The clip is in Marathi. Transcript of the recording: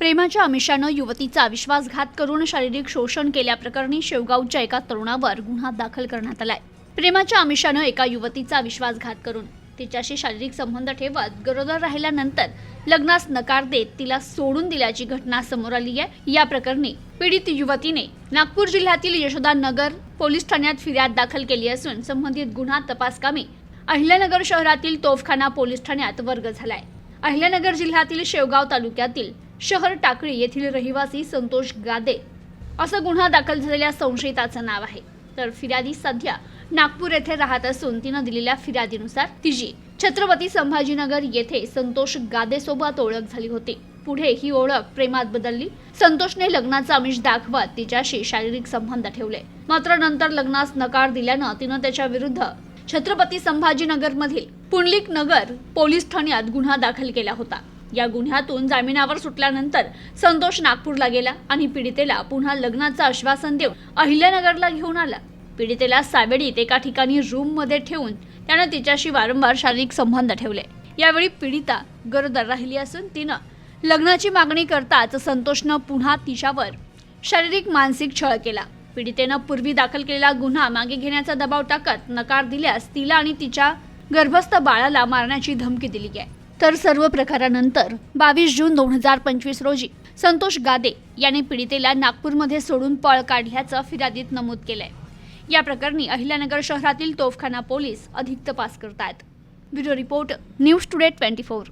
प्रेमाच्या आमिषानं युवतीचा विश्वासघात करून शारीरिक शोषण केल्याप्रकरणी शेवगावच्या एका तरुणावर गुन्हा दाखल करण्यात आलाय. प्रेमाच्या आमिषानं एका युवतीचा विश्वासघात करून तिच्याशी शारीरिक संबंध ठेवत गरोदर राहिल्यानंतर लग्नास नकार देत तिला सोडून दिल्याची घटना समोर आली आहे. या प्रकरणी पीडित युवतीने नागपूर जिल्ह्यातील यशोदानगर पोलीस ठाण्यात फिर्याद दाखल केली असून संबंधित गुन्हा तपासकामी अहिल्यानगर शहरातील तोफखाना पोलीस ठाण्यात वर्ग झालाय. अहिल्यानगर जिल्ह्यातील शेवगाव तालुक्यातील शहर टाकळी येथील रहिवासी संतोष गादे असं गुन्हा दाखल झालेल्या संशयिताचं नाव आहे. तर फिर्यादी सध्या नागपूर येथे राहत असून तिनं दिलेल्या फिर्यादीनुसार तिची छत्रपती संभाजीनगर येथे संतोष गादेसोबत ओळख झाली होती. पुढे ही ओळख प्रेमात बदलली. संतोषने लग्नाचा आमिष दाखवत तिच्याशी शारीरिक संबंध ठेवले. मात्र नंतर लग्नास नकार दिल्यानं तिनं त्याच्या विरुद्ध छत्रपती संभाजीनगर मधील पुंडलिक नगर पोलीस ठाण्यात गुन्हा दाखल केला होता. या गुन्ह्यातून जामिनावर सुटल्यानंतर संतोष नागपूरला गेला आणि पीडितेला पुन्हा लग्नाचं आश्वासन देऊन अहिल्यानगरला घेऊन आला. पीडितेला सावेडीत एका ठिकाणी रूममध्ये ठेवून त्यानं तिच्याशी वारंवार शारीरिक संबंध ठेवले. यावेळी पीडिता गरोदर राहिली असून तिनं लग्नाची मागणी करताच संतोषनं पुन्हा तिच्यावर शारीरिक मानसिक छळ केला. पीडितेनं पूर्वी दाखल केलेला गुन्हा मागे घेण्याचा दबाव टाकत नकार दिल्यास तिला आणि तिच्या गर्भस्थ बाळाला मारण्याची धमकी दिली आहे. तर सर्व प्रकारानंतर बावीस जून दोन हजार पंचवीस रोजी संतोष गादे याने पीडितेला नागपूरमध्ये सोडून पळ काढल्याचं फिर्यादीत नमूद केलंय. या प्रकरणी अहिल्यानगर शहरातील तोफखाना पोलीस अधिक तपास आहेत bureau report news today twenty four.